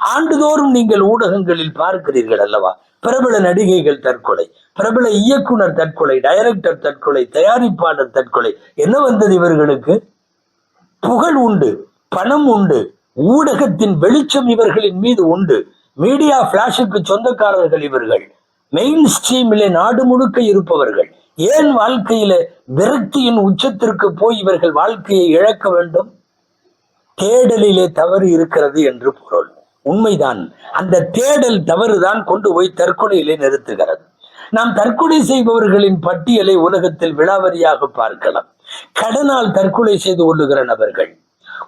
ஆண்டுதோறும் நீங்கள் ஊடகங்களில் பார்க்கிறீர்கள் அல்லவா? பிரபல நடிகைகள் தற்கொலை பிரபல இயக்குனர் தற்கொலை டைரக்டர் தற்கொலை தயாரிப்பாளர் தற்கொலை. என்ன வந்தது இவர்களுக்கு? புகழ் உண்டு பணம் உண்டு ஊடகத்தின் வெளிச்சம் இவர்களின் மீது உண்டு. மீடியா பிளாஷுக்கு சொந்தக்காரர்கள் இவர்கள். மெயின் ஸ்ட்ரீமிலே நாடு முழுக்க இருப்பவர்கள். ஏன் வாழ்க்கையில விரக்தியின் உச்சத்திற்கு போய் இவர்கள் வாழ்க்கையை இழக்க வேண்டும்? தேடலிலே தவறு இருக்கிறது என்று பொருள். உண்மைதான். அந்த தேடல் தவறுதான் கொண்டு போய் தற்கொலையிலே நிறுத்துகிறது. நாம் தற்கொலை செய்பவர்களின் பட்டியலை உலகத்தில் விலாவரியாக பார்க்கலாம். கடனால் தற்கொலை செய்து கொள்ளுகிற நபர்கள்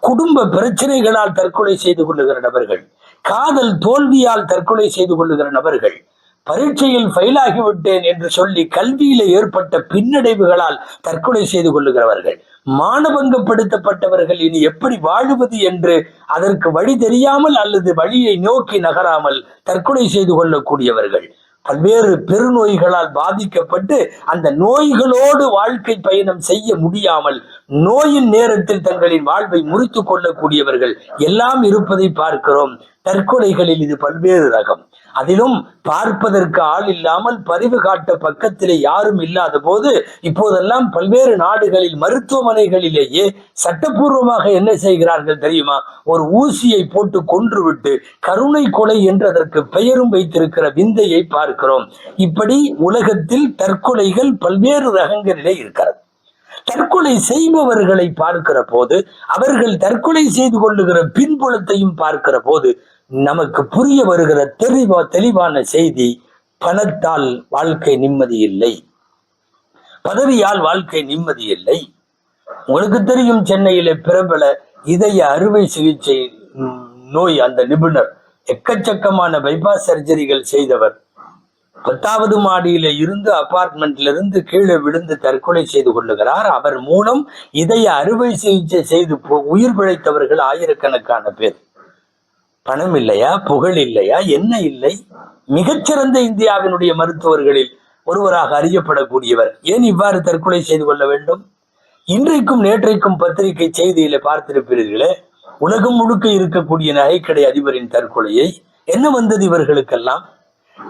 குடும்ப பிரச்சனைகளால் தற்கொலை செய்து கொள்ளுகிற நபர்கள் காதல் தோல்வியால் தற்கொலை செய்து கொள்ளுகிற நபர்கள் பரீட்சையில் ஃபெயில் ஆகிவிட்டேன் என்று சொல்லி கல்வியில ஏற்பட்ட பின்னடைவுகளால் தற்கொலை செய்து கொள்ளுகிறவர்கள் மானபங்கப்படுத்தப்பட்டவர்கள் இனி எப்படி வாழுவது என்று அதற்கு வழி தெரியாமல் அல்லது வழியை நோக்கி நகராமல் தற்கொலை செய்து கொள்ளக்கூடியவர்கள். பல்வேறு பெருநோய்களால் பாதிக்கப்பட்டு அந்த நோய்களோடு வாழ்க்கை பயணம் செய்ய முடியாமல் நோயின் நேரத்தில் தங்களின் வாழ்வை முறித்துக் கொள்ளக்கூடியவர்கள் எல்லாம் இருப்பதை பார்க்கிறோம். தற்கொலைகளில் இது பல்வேறு ரகம். அதிலும் பார்ப்பதற்கு ஆள் இல்லாமல் பரிவு காட்ட பக்கத்திலே யாரும் இல்லாத போது இப்போதெல்லாம் பல்வேறு நாடுகளில் மருத்துவமனைகளிலேயே சட்டப்பூர்வமாக என்ன செய்கிறார்கள் தெரியுமா? ஒரு ஊசியை போட்டு கொன்றுவிட்டு கருணை கொலை என்று அதற்கு பெயரும் வைத்திருக்கிற விந்தையை பார்க்கிறோம். இப்படி உலகத்தில் தற்கொலைகள் பல்வேறு ரகங்களிலே இருக்கிறது. தற்கொலை செய்பவர்களை பார்க்கிற போது அவர்கள் தற்கொலை செய்து கொள்ளுகிற பின்புலத்தையும் பார்க்கிற போது நமக்கு புரிய வருகிற தெளிவா தெளிவான செய்தி பணத்தால் வாழ்க்கை நிம்மதி இல்லை. பதவியால் வாழ்க்கை நிம்மதி இல்லை. உங்களுக்கு தெரியும் சென்னையில பிரபல இதய அறுவை சிகிச்சை நோய் அந்த நிபுணர் எக்கச்சக்கமான பைபாஸ் சர்ஜரிகள் செய்தவர். பத்தாவது மாடியில இருந்து அபார்ட்மெண்ட்ல இருந்து கீழே விழுந்து தற்கொலை செய்து கொள்ளுகிறார். அவர் மூலம் இதய அறுவை சிகிச்சை செய்து உயிர் பிழைத்தவர்கள் ஆயிரக்கணக்கான பேர். பணம் இல்லையா? புகழ் இல்லையா? என்ன இல்லை. மிகச்சிறந்த இந்தியாவினுடைய மருத்துவர்களில் ஒருவராக அறியப்படக்கூடியவர். ஏன் இவ்வாறு தற்கொலை செய்து கொள்ள வேண்டும்? இன்றைக்கும் நேற்றைக்கும் பத்திரிகை செய்தியில பார்த்திருப்பீர்களே உலகம் முழுக்க இருக்கக்கூடிய நகைக்கடை அதிபரின் தற்கொலையை என்ன வந்தது இவர்களுக்கெல்லாம்?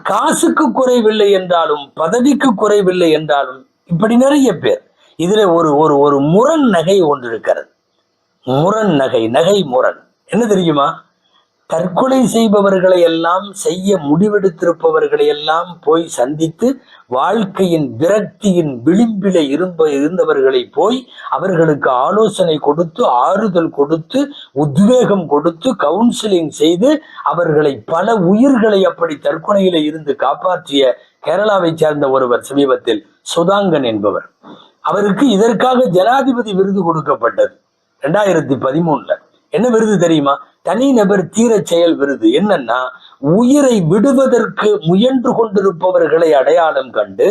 காசுக்கு குறைவில்லை என்றாலும் பதவிக்கு குறைவில்லை என்றாலும் இப்படி நிறைய பேர். இதுல ஒரு ஒரு ஒரு முரண் நகை ஒன்று இருக்கிறது. முரண் நகை நகை முரண். என்ன தெரியுமா? தற்கொலை செய்பவர்களை எல்லாம் செய்ய முடிவெடுத்திருப்பவர்களை எல்லாம் போய் சந்தித்து வாழ்க்கையின் விரக்தியின் விளிம்பில இருந்த இருந்தவர்களை போய் அவர்களுக்கு ஆலோசனை கொடுத்து ஆறுதல் கொடுத்து உத்வேகம் கொடுத்து கவுன்சிலிங் செய்து அவர்களை பல உயிர்களை அப்படி தற்கொலையில இருந்து காப்பாற்றிய கேரளாவை சேர்ந்த ஒருவர் சமீபத்தில் சுதாங்கன் என்பவர். அவருக்கு இதற்காக ஜனாதிபதி விருது கொடுக்கப்பட்டது. ரெண்டாயிரத்தி பதிமூணுல என்ன விருது தெரியுமா? தனிநபர் தீர செயல் விருது என்னன்னா உயிரை விடுவதற்கு முயன்று கொண்டிருப்பவர்களை அடையாளம் கண்டு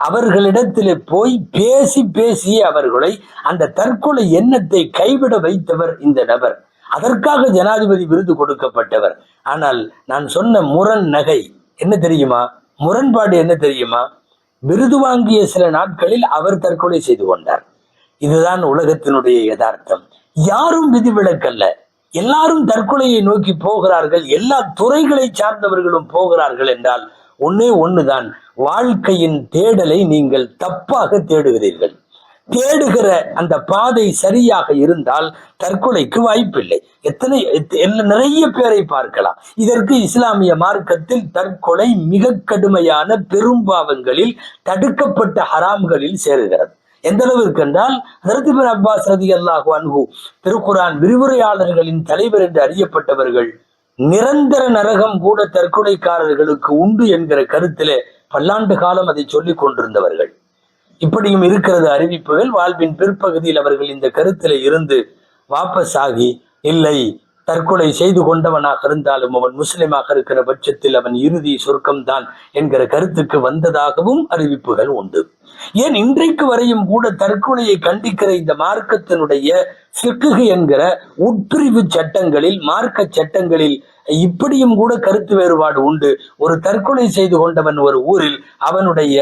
அவர்களிடத்திலே போய் பேசி பேசி அவர்களை அந்த தற்கொலை எண்ணத்தை கைவிட வைத்தவர் இந்த நபர். அதற்காக ஜனாதிபதி விருது கொடுக்கப்பட்டவர். ஆனால் நான் சொன்ன முரண் நகை என்ன தெரியுமா? முரண்பாடு என்ன தெரியுமா? விருது வாங்கிய சில நாட்களில் அவர் தற்கொலை செய்து கொண்டார். இதுதான் உலகத்தினுடைய யதார்த்தம். யாரும் விதிவிலக்கல்ல எல்லாரும் தற்கொலையை நோக்கி போகிறார்கள். எல்லா துறைகளை சார்ந்தவர்களும் போகிறார்கள் என்றால் ஒன்னே ஒண்ணுதான். வாழ்க்கையின் தேடலை நீங்கள் தப்பாக தேடுகிறீர்கள். தேடுகிற அந்த பாதை சரியாக இருந்தால் தற்கொலைக்கு வாய்ப்பில்லை. எத்தனை நிறைய பேரை பார்க்கலாம். இதற்கு இஸ்லாமிய மார்க்கத்தில் தற்கொலை மிக கடுமையான பெரும்பாவங்களில் தடுக்கப்பட்ட ஹராம்களில் சேருகிறது. எந்த அளவிற்கு என்றால் ஹரத்திபின் அப்பாஸ் ரதி அல்லாஹு அன்பு திருக்குரான் விரிவுரையாளர்களின் தலைவர் என்று அறியப்பட்டவர்கள் நிரந்தர நரகம் கூட தற்கொலைக்காரர்களுக்கு உண்டு என்கிற கருத்திலே பல்லாண்டு காலம் அதை சொல்லிக் கொண்டிருந்தவர்கள். இப்படியும் இருக்கிறது அறிவிப்புகள் வாழ்வின் பிற்பகுதியில் அவர்கள் இந்த கருத்திலே இருந்து வாபஸ் ஆகி இல்லை தற்கொலை செய்து கொண்டவனாக இருந்தாலும் அவன் முஸ்லிமாக இருக்கிற பட்சத்தில் அவன் இறுதி சொர்க்கம்தான் என்கிற கருத்துக்கு வந்ததாகவும் அறிவிப்புகள் உண்டு. ஏன் இன்றைக்கு வரையும் கூட தற்கொலையை கண்டிக்கிற இந்த மார்க்கத்தினுடைய சிக்குகு என்கிற உட்பிரிவு சட்டங்களில் மார்க்க சட்டங்களில் இப்படியும் கூட கருத்து வேறுபாடு உண்டு. ஒரு தற்கொலை செய்து கொண்டவன் ஒரு ஊரில் அவனுடைய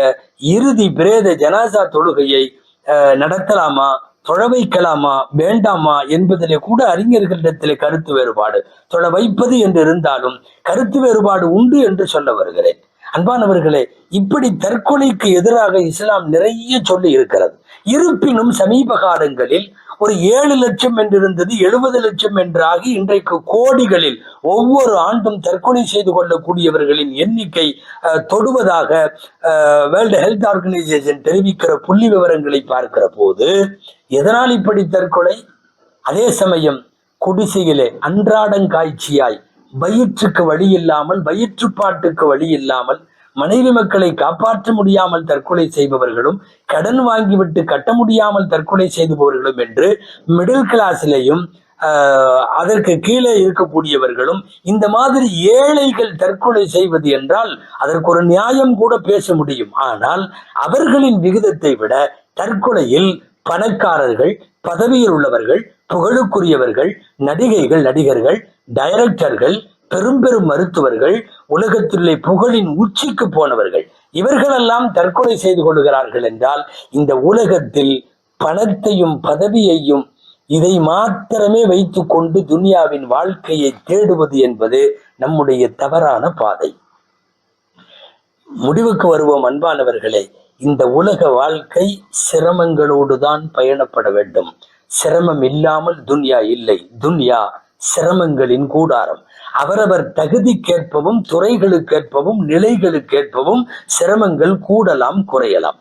இறுதி பிரேத ஜனாசா தொழுகையை அஹ், நடத்தலாமா? தொழ வைக்கலாமா வேண்டாமா என்பதிலே கூட அறிஞர்களிடத்திலே கருத்து வேறுபாடு. தொழ வைப்பது என்று இருந்தாலும் கருத்து வேறுபாடு உண்டு என்று சொல்ல வருகிறேன். அன்பானவர்களே இப்படி தற்கொலைக்கு எதிராக இஸ்லாம் நிறைய சொல்லி இருக்கிறது. இருப்பினும் சமீப காலங்களில் ஒரு ஏழு லட்சம் என்றிருந்தது எழுபது லட்சம் என்றாகி இன்றைக்கு கோடிகளில் ஒவ்வொரு ஆண்டும் தற்கொலை செய்து கொள்ளக்கூடியவர்களின் எண்ணிக்கை அஹ், தொடுவதாக வேர்ல்டு ஹெல்த் ஆர்கனைசேஷன் தெரிவிக்கிற புள்ளி விவரங்களை பார்க்கிற போது எதனால் இப்படி தற்கொலை? அதே சமயம் குடிசையிலே அன்றாடங்காய்ச்சியாய் வயிற்றுக்கு வழி இல்லாமல் வயிற்றுப்பாட்டுக்கு வழி இல்லாமல் மனைவி மக்களை காப்பாற்ற முடியாமல் தற்கொலை செய்பவர்களும் கடன் வாங்கிவிட்டு கட்ட முடியாமல் தற்கொலை செய்துபவர்களும் என்று மிடில் கிளாஸ்லேயும் அதற்கு கீழே இருக்கக்கூடியவர்களும் இந்த மாதிரி ஏழைகள் தற்கொலை செய்வது என்றால் அதற்கு ஒரு நியாயம் கூட பேச முடியும். ஆனால் அவர்களின் விகிதத்தை விட தற்கொலையில் பணக்காரர்கள் பதவியில் உள்ளவர்கள் புகழுக்குரியவர்கள் நடிகைகள் நடிகர்கள் டைரக்டர்கள் பெரும் பெரும் மருத்துவர்கள் உலகத்திலே புகழின் உச்சிக்கு போனவர்கள். இவர்களெல்லாம் தற்கொலை செய்து கொள்கிறார்கள் என்றால் இந்த உலகத்தில் பணத்தையும் பதவியையும் இதை மாத்திரமே வைத்து கொண்டு துனியாவின் வாழ்க்கையை தேடுவது என்பது நம்முடைய தவறான பாதை. முடிவுக்கு வருவோம் அன்பானவர்களே. இந்த உலக வாழ்க்கை சிரமங்களோடு தான் பயணப்பட வேண்டும். சிரமம் இல்லாமல் துன்யா இல்லை. துன்யா சிரமங்களின் கூடாரம். அவரவர் தகுதிக்கேற்பவும் துறைகளுக்கேற்பவும் நிலைகளுக்கேற்பவும் சிரமங்கள் கூடலாம் குறையலாம்.